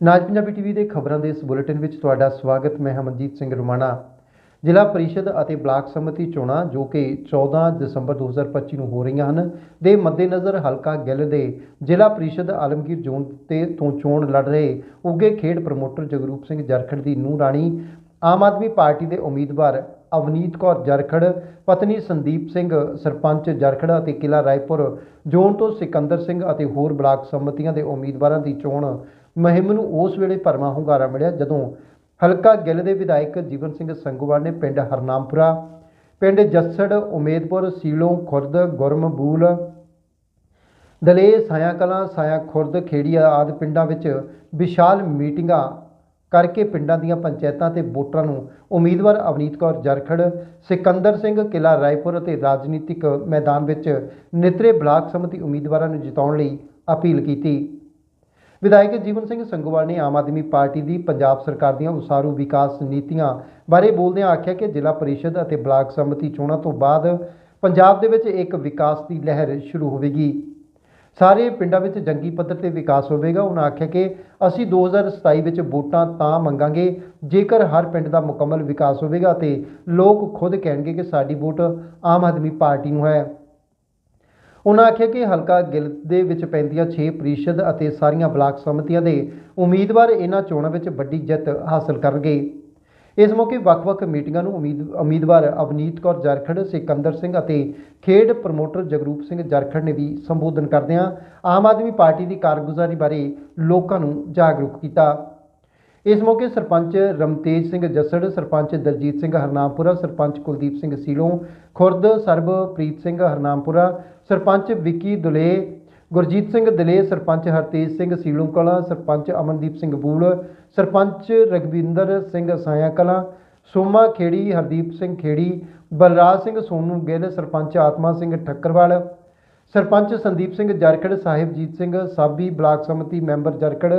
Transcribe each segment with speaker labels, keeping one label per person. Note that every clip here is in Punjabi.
Speaker 1: ਨਾਜ ਪੰਜਾਬੀ ਟੀਵੀ ਦੇ ਖਬਰਾਂ ਦੇ ਇਸ ਬੁਲੇਟਿਨ ਵਿੱਚ ਤੁਹਾਡਾ ਸਵਾਗਤ। ਮੈਂ ਹਮਨਜੀਤ ਸਿੰਘ ਰੁਮਾਣਾ। ਜ਼ਿਲ੍ਹਾ ਪਰਿਸ਼ਦ ਅਤੇ ਬਲਾਕ ਸਮਿਤੀ ਚੋਣਾਂ, ਜੋ ਕਿ 14 ਦਸੰਬਰ 2025 ਨੂੰ ਹੋ ਰਹੀਆਂ ਹਨ, ਦੇ ਮੱਦੇਨਜ਼ਰ ਹਲਕਾ ਗਿੱਲ ਦੇ ਜ਼ਿਲ੍ਹਾ ਪਰਿਸ਼ਦ ਆਲਮਗੀਰ ਜ਼ੋਨ ਤੇ ਤੋਂ ਚੋਣ ਲੜ ਰਹੇ ਉੱਗੇ ਖੇਡ ਪ੍ਰਮੋਟਰ ਜਗਰੂਪ ਸਿੰਘ ਜਰਖੜ ਦੀ ਨੂੰਹ ਰਾਣੀ, ਆਮ ਆਦਮੀ ਪਾਰਟੀ ਦੇ ਉਮੀਦਵਾਰ ਅਵਨੀਤ ਕੌਰ ਜਰਖੜ, ਪਤਨੀ ਸੰਦੀਪ ਸਿੰਘ, ਸਰਪੰਚ ਜਰਖੜ ਅਤੇ ਕਿਲਾ ਰਾਏਪੁਰ, ਜ਼ੋਨ ਤੋਂ ਸਿਕੰਦਰ ਸਿੰਘ ਅਤੇ ਹੋਰ ਬਲਾਕ ਸੰਮਤੀਆਂ ਦੇ ਉਮੀਦਵਾਰਾਂ ਦੀ ਚੋਣ। ਮੁਹਿੰਮ ਨੂੰ ਉਸ ਵੇਲੇ ਭਰਵਾਂ ਹੁੰਗਾਰਾ ਮਿਲਿਆ ਜਦੋਂ ਹਲਕਾ ਗਿੱਲ ਦੇ ਵਿਧਾਇਕ ਜੀਵਨ ਸਿੰਘ ਸੰਗੋਵਾਲ ਨੇ ਪਿੰਡ ਹਰਨਾਮਪੁਰਾ, ਪਿੰਡ ਜੱਸੜ, ਉਮੇਦਪੁਰ, ਸੀਲੋਂ, ਖੁਰਦ, ਗੁਰਮਬੂਲ ਦਲੇ ਸਾਇਆ ਕਲਾਂ, ਸਾਇਆ ਖੁਰਦ ਖੇੜੀ ਆਦਿ ਪਿੰਡਾਂ ਵਿੱਚ ਵਿਸ਼ਾਲ ਮੀਟਿੰਗਾਂ ਕਰਕੇ ਪਿੰਡਾਂ ਦੀਆਂ ਪੰਚਾਇਤਾਂ ਤੇ ਵੋਟਰਾਂ ਨੂੰ ਉਮੀਦਵਾਰ ਅਵਨੀਤ ਕੌਰ ਜਰਖੜ, ਸਿਕੰਦਰ ਸਿੰਘ ਕਿਲਾ ਰਾਏਪੁਰ ਅਤੇ ਰਾਜਨੀਤਿਕ ਮੈਦਾਨ ਵਿੱਚ ਨਿਤਰੇ ਬਲਾਕ ਸਮਿਤੀ ਉਮੀਦਵਾਰਾਂ ਨੂੰ ਜਿਤਾਉਣ ਲਈ ਅਪੀਲ ਕੀਤੀ। ਵਿਧਾਇਕ ਜੀਵਨ ਸਿੰਘ ਸੰਗੋਵਾਲ ਨੇ ਆਮ ਆਦਮੀ ਪਾਰਟੀ ਦੀ ਪੰਜਾਬ ਸਰਕਾਰ ਦੀਆਂ ਉਸਾਰੂ ਵਿਕਾਸ ਨੀਤੀਆਂ ਬਾਰੇ ਬੋਲਦਿਆਂ ਆਖਿਆ ਕਿ ਜ਼ਿਲ੍ਹਾ ਪਰਿਸ਼ਦ ਅਤੇ ਬਲਾਕ ਸਮਿਤੀ ਚੋਣਾਂ ਤੋਂ ਬਾਅਦ ਪੰਜਾਬ ਦੇ ਵਿੱਚ ਇੱਕ ਵਿਕਾਸ ਦੀ ਲਹਿਰ ਸ਼ੁਰੂ ਹੋਵੇਗੀ। ਸਾਰੇ ਪਿੰਡਾਂ ਵਿੱਚ ਜੰਗੀ ਪੱਧਰ ਤੇ ਵਿਕਾਸ ਹੋਵੇਗਾ। ਉਹਨਾਂ ਆਖਿਆ ਕਿ ਅਸੀਂ 2027 ਵਿੱਚ ਵੋਟਾਂ ਤਾਂ ਮੰਗਾਂਗੇ, ਜੇਕਰ ਹਰ ਪਿੰਡ ਦਾ ਮੁਕੰਮਲ ਵਿਕਾਸ ਹੋਵੇਗਾ ਤੇ ਲੋਕ ਖੁਦ ਕਹਿਣਗੇ ਕਿ ਸਾਡੀ ਵੋਟ ਆਮ ਆਦਮੀ ਪਾਰਟੀ ਨੂੰ ਹੈ। ਉਹਨਾਂ ਆਖਿਆ ਕਿ ਹਲਕਾ ਗਿੱਲ ਦੇ ਵਿੱਚ ਪੈਂਦੀਆਂ 6 ਪ੍ਰੀਸ਼ਦ ਅਤੇ ਸਾਰੀਆਂ ਬਲਾਕ ਸਮਿਤੀਆਂ ਦੇ ਉਮੀਦਵਾਰ ਇਹਨਾਂ ਚੋਣਾਂ ਵਿੱਚ ਵੱਡੀ ਜਿੱਤ ਹਾਸਲ ਕਰਨਗੇ। ਇਸ ਮੌਕੇ ਵੱਖ-ਵੱਖ ਮੀਟਿੰਗਾਂ ਨੂੰ ਉਮੀਦ, ਉਮੀਦਵਾਰ ਅਵਨੀਤ ਕੌਰ ਜਰਖੜ, ਸਿਕੰਦਰ ਸਿੰਘ ਅਤੇ ਖੇਡ ਪ੍ਰਮੋਟਰ ਜਗਰੂਪ ਸਿੰਘ ਜਰਖੜ ਨੇ ਵੀ ਸੰਬੋਧਨ ਕਰਦਿਆਂ ਆਮ ਆਦਮੀ ਪਾਰਟੀ ਦੀ ਕਾਰਗੁਜ਼ਾਰੀ ਬਾਰੇ ਲੋਕਾਂ ਨੂੰ ਜਾਗਰੂਕ ਕੀਤਾ। ਇਸ ਮੌਕੇ ਸਰਪੰਚ ਰਮਤੇਜ ਸਿੰਘ ਜੱਸੜ, ਸਰਪੰਚ ਦਲਜੀਤ ਸਿੰਘ ਹਰਨਾਮਪੁਰਾ, ਸਰਪੰਚ ਕੁਲਦੀਪ ਸਿੰਘ ਸੀਲੋਂ, ਖੁਰਦ ਸਰਬਪ੍ਰੀਤ ਸਿੰਘ ਹਰਨਾਮਪੁਰਾ, ਸਰਪੰਚ ਵਿੱਕੀ ਦੁਲੇ ਗੁਰਜੀਤ ਸਿੰਘ ਦਲੇ ਸਰਪੰਚ ਹਰਤੇਜ ਸਿੰਘ ਸੀਲੋਂ ਕਲਾਂ ਸਰਪੰਚ ਅਮਨਦੀਪ ਸਿੰਘ ਬੂਲ, ਸਰਪੰਚ ਰਗਵਿੰਦਰ ਸਿੰਘ ਸਾਇਆ ਕਲਾਂ ਸੋਮਾ ਖੇੜੀ, ਹਰਦੀਪ ਸਿੰਘ ਖੇੜੀ, ਬਲਰਾਜ ਸਿੰਘ ਸੋਨੂ ਗਿੱਲ, ਸਰਪੰਚ ਆਤਮਾ ਸਿੰਘ ਠੱਕਰਵਾਲ, ਸਰਪੰਚ ਸੰਦੀਪ ਸਿੰਘ ਜਰਖੜ ਸਾਹਿਬਜੀਤ ਸਿੰਘ ਸਾਬੀ ਬਲਾਕ ਸਮਿਤੀ ਮੈਂਬਰ ਜਰਖੜ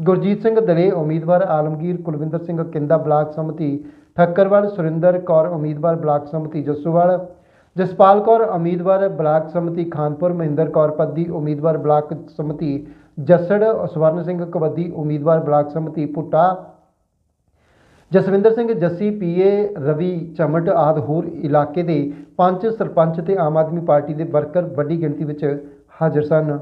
Speaker 1: ਗੁਰਜੀਤ ਸਿੰਘ ਦਲੇ ਉਮੀਦਵਾਰ ਆਲਮਗੀਰ, ਕੁਲਵਿੰਦਰ ਸਿੰਘ ਕਿੰਦਾ ਬਲਾਕ ਸਮਿਤੀ ਠੱਕਰਵਾਲ, ਸੁਰਿੰਦਰ ਕੌਰ ਉਮੀਦਵਾਰ ਬਲਾਕ ਸਮਿਤੀ ਜੱਸੂਵਾਲ ਜਸਪਾਲ ਕੌਰ, ਉਮੀਦਵਾਰ ਬਲਾਕ ਸਮਿਤੀ ਖਾਨਪੁਰ, ਮਹਿੰਦਰ ਕੌਰ ਪੱਦੀ, ਉਮੀਦਵਾਰ ਬਲਾਕ ਸਮਿਤੀ ਜੱਸੜ, ਸਵਰਨ ਸਿੰਘ ਕਬੱਦੀ, ਉਮੀਦਵਾਰ ਬਲਾਕ ਸਮਿਤੀ ਪੁੱਟਾ ਜਸਵਿੰਦਰ ਸਿੰਘ ਜੱਸੀ, ਪੀਏ ਰਵੀ ਚਮਟ ਆਦ ਹੋਰ ਇਲਾਕੇ ਦੇ ਪੰਜ ਸਰਪੰਚ ਤੇ ਆਮ ਆਦਮੀ ਪਾਰਟੀ ਦੇ ਵਰਕਰ ਵੱਡੀ ਗਿਣਤੀ ਵਿੱਚ ਹਾਜ਼ਰ ਸਨ।